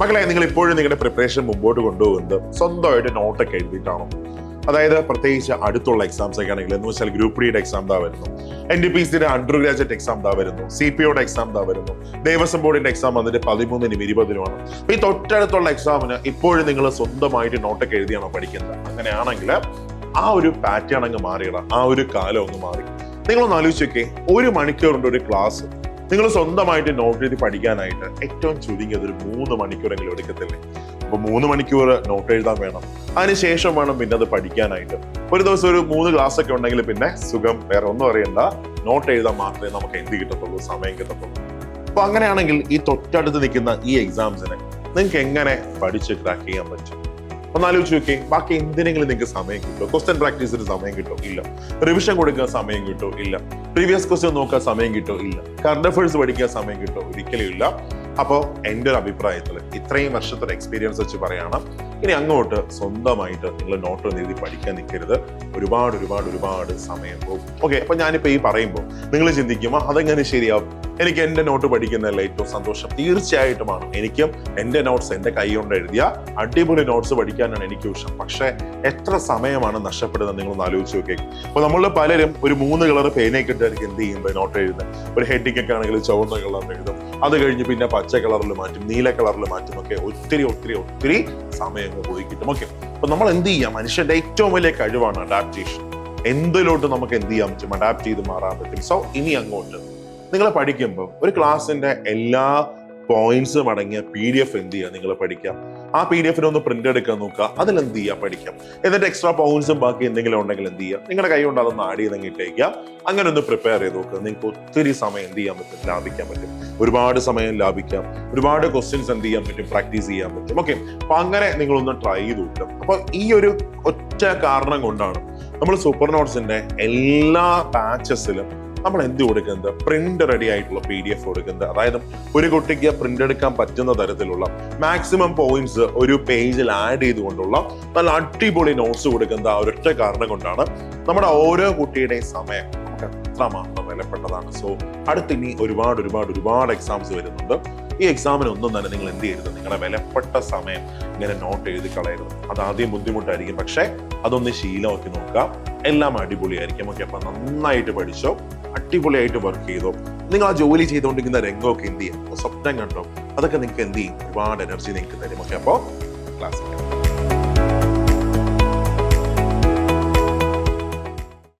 മക്കളെ നിങ്ങൾ ഇപ്പോഴും നിങ്ങളുടെ പ്രിപ്പറേഷൻ മുമ്പോട്ട് കൊണ്ടുപോകുന്നത് സ്വന്തമായിട്ട് നോട്ടൊക്കെ എഴുതിയിട്ടാണോ? അതായത് പ്രത്യേകിച്ച് അടുത്തുള്ള എക്സാംസ് ഒക്കെ ആണെങ്കിൽ എന്ന് വെച്ചാൽ ഗ്രൂപ്പ് ഡിയുടെ എക്സാം ദാ വരുന്നു. എൻ ഡി പി സിയുടെ അണ്ടർ ഗ്രാജുവേറ്റ് എക്സാം ദാ വരുന്നു. സി പി ഒയുടെ എക്സാം ദാ വരുന്നു. ദേവസ്വം ബോർഡിന്റെ എക്സാം വന്നിട്ട് പതിമൂന്നിനും ഇരുപതിനുമാണ്. ഈ തൊട്ടടുത്തുള്ള എക്സാമിന് ഇപ്പോഴും നിങ്ങൾ സ്വന്തമായിട്ട് നോട്ടൊക്കെ എഴുതിയാണോ പഠിക്കുന്നത്? അങ്ങനെയാണെങ്കിൽ ആ ഒരു പാറ്റേൺ അങ്ങ് മാറിയിടാം. ആ ഒരു കാലം അങ്ങ് മാറി. നിങ്ങളൊന്ന് ആലോചിച്ചൊക്കെ ഒരു മണിക്കൂറിന്റെ ഒരു ക്ലാസ് നിങ്ങൾ സ്വന്തമായിട്ട് നോട്ട് എഴുതി പഠിക്കാനായിട്ട് ഏറ്റവും ചുരുങ്ങിയത് ഒരു മൂന്ന് മണിക്കൂറെങ്കിലും എടുക്കത്തില്ലേ? അപ്പൊ മൂന്ന് മണിക്കൂർ നോട്ട് എഴുതാൻ വേണം. അതിനുശേഷം വേണം പിന്നെ അത് പഠിക്കാനായിട്ട്. ഒരു ദിവസം ഒരു മൂന്ന് ക്ലാസ് ഒക്കെ ഉണ്ടെങ്കിൽ പിന്നെ സുഖം വേറെ ഒന്നും അറിയണ്ട. നോട്ട് എഴുതാൻ മാത്രമേ നമുക്ക് എന്ത് കിട്ടത്തുള്ളൂ? സമയം കിട്ടത്തുള്ളൂ. അപ്പൊ അങ്ങനെയാണെങ്കിൽ ഈ തൊട്ടടുത്ത് നിൽക്കുന്ന ഈ എക്സാംസിനെ നിങ്ങൾക്ക് എങ്ങനെ പഠിച്ച് ക്രാക്ക് ചെയ്യാൻ പറ്റും? ഒന്ന് ആലോചിച്ച് നോക്കി. ബാക്കി എന്തിനെങ്കിലും നിങ്ങൾക്ക് സമയം കിട്ടും ക്വസ്റ്റ്യൻ പ്രാക്ടീസിന് സമയം കിട്ടോ ഇല്ല. റിവിഷൻ കൊടുക്കാൻ സമയം കിട്ടോ ഇല്ല. പ്രീവിയസ് ക്വസ്റ്റ്യൻ നോക്കാൻ സമയം കിട്ടോ ഇല്ല. കറണ്ട് അഫേഴ്സ് പഠിക്കാൻ സമയം കിട്ടോ ഒരിക്കലും ഇല്ല. അപ്പോൾ എന്റെ ഒരു അഭിപ്രായത്തിൽ ഇത്രയും വർഷത്തെ എക്സ്പീരിയൻസ് വെച്ച് പറയണം. ഇനി അങ്ങോട്ട് സ്വന്തമായിട്ട് നിങ്ങൾ നോട്ട് എഴുതി പഠിക്കാൻ നിൽക്കരുത്. ഒരുപാട് ഒരുപാട് ഒരുപാട് സമയം പോകും. ഓക്കെ അപ്പൊ ഞാനിപ്പോ ഈ പറയുമ്പോൾ നിങ്ങൾ ചിന്തിക്കുമ്പോൾ അതെങ്ങനെ ശരിയാവും? എനിക്ക് എന്റെ നോട്ട് പഠിക്കുന്നതല്ല ഏറ്റവും സന്തോഷം തീർച്ചയായിട്ടുമാണ് എനിക്കും എന്റെ നോട്ട്സ് എന്റെ കൈ കൊണ്ട് എഴുതിയ അടിപൊളി നോട്ട്സ് പഠിക്കാനാണ് എനിക്ക് ഇഷ്ടം. പക്ഷെ എത്ര സമയമാണ് നഷ്ടപ്പെടുന്നത് നിങ്ങൾ ഒന്ന് ആലോചിച്ച് നോക്കി അപ്പൊ നമ്മൾ പലരും ഒരു മൂന്ന് കളർ പേനയൊക്കെ ഇട്ടായിരിക്കും എന്ത് ചെയ്യുമ്പോൾ നോട്ട് എഴുതുന്നത് ഒരു ഹെഡിങ് ഒക്കെ ആണെങ്കിൽ ചുവന്ന കളറിൽ എഴുതും. അത് കഴിഞ്ഞ് പിന്നെ പച്ച കളറിൽ മാറ്റും നീല കളറിൽ മാറ്റും. ഒക്കെ ഒത്തിരി ഒത്തിരി ഒത്തിരി സമയം പോയി കിട്ടും ഓക്കെ അപ്പൊ നമ്മൾ എന്ത് ചെയ്യാം? മനുഷ്യന്റെ ഏറ്റവും വലിയ കഴിവാണ് അഡാപ്റ്റേഷൻ എന്തിലോട്ട് നമുക്ക് എന്ത് ചെയ്യാൻ പറ്റും? അഡാപ്റ്റ് ചെയ്ത് മാറാൻ പറ്റും. സോ ഇനി അങ്ങോട്ട്. നിങ്ങൾ പഠിക്കുമ്പോൾ ഒരു ക്ലാസ്സിന്റെ എല്ലാ പോയിന്റ്സും അടങ്ങിയ പി ഡി എഫ് എന്ത് ചെയ്യുക നിങ്ങൾ പഠിക്കാം. ആ പി ഡി എഫിനെ ഒന്ന് പ്രിന്റ് എടുക്കാൻ നോക്കുക. അതിൽ എന്ത് ചെയ്യുക പഠിക്കാം? എന്നിട്ട് എക്സ്ട്രാ പോയിന്റ്സും ബാക്കി എന്തെങ്കിലും ഉണ്ടെങ്കിൽ എന്ത് ചെയ്യുക നിങ്ങളുടെ കൈ കൊണ്ട് അതൊന്ന് ആഡ് ചെയ്തെങ്കിൽ ഇട്ടേക്കുക. അങ്ങനെ ഒന്ന് പ്രിപ്പയർ ചെയ്ത് നോക്കുക. നിങ്ങൾക്ക് ഒത്തിരി സമയം എന്ത് ചെയ്യാൻ പറ്റും? ലാഭിക്കാൻ പറ്റും. ഒരുപാട് സമയം ലാഭിക്കാം. ഒരുപാട് ക്വസ്റ്റ്യൻസ് എന്ത് ചെയ്യാൻ പറ്റും? പ്രാക്ടീസ് ചെയ്യാൻ പറ്റും. ഓക്കെ അപ്പൊ അങ്ങനെ നിങ്ങളൊന്ന് ട്രൈ ചെയ്ത് നോക്കാം അപ്പൊ ഈ ഒരു ഒറ്റ കാരണം കൊണ്ടാണ് നമ്മൾ സൂപ്പർ നോട്ട്സിന്റെ എല്ലാ ബാച്ചസിലും നമ്മൾ എന്ത് കൊടുക്കുന്നത്? പ്രിന്റ് റെഡി ആയിട്ടുള്ള പി ഡി എഫ് കൊടുക്കുന്നത്. അതായത് ഒരു കുട്ടിക്ക് പ്രിന്റ് എടുക്കാൻ പറ്റുന്ന തരത്തിലുള്ള മാക്സിമം പോയിന്റ്സ് ഒരു പേജിൽ ആഡ് ചെയ്തുകൊണ്ടുള്ള നല്ല അടിപൊളി നോട്ട്സ് കൊടുക്കുന്നത് ആ ഒരൊറ്റ കാരണം കൊണ്ടാണ് നമ്മുടെ ഓരോ കുട്ടിയുടെയും സമയം എത്രമാത്രം വിലപ്പെട്ടതാണ്. സോ അടുത്തിനി ഒരുപാട് ഒരുപാട് ഒരുപാട് എക്സാംസ് വരുന്നുണ്ട്. ഈ എക്സാമിന് ഒന്നും തന്നെ നിങ്ങൾ എന്ത് ചെയ്യരുത്. നിങ്ങളുടെ വിലപ്പെട്ട സമയം ഇങ്ങനെ നോട്ട് എഴുതി കളയരുത്. അത് ആദ്യം ബുദ്ധിമുട്ടായിരിക്കും. പക്ഷെ അതൊന്ന് ശീലമാക്കി നോക്കാം എല്ലാം അടിപൊളിയായിരിക്കും. ഓക്കെ അപ്പൊ നന്നായിട്ട് പഠിച്ചോ. അടിപൊളിയായിട്ട് വർക്ക് ചെയ്തോ. നിങ്ങൾ ആ ജോലി ചെയ്തുകൊണ്ടിരിക്കുന്ന രംഗമൊക്കെ എന്ത് ചെയ്യാം? സ്വപ്നം കണ്ടോ? അതൊക്കെ നിങ്ങൾക്ക് എന്ത് ചെയ്യും? ഒരുപാട് എനർജി നിങ്ങൾക്ക് തരും. ഓക്കെ അപ്പോൾ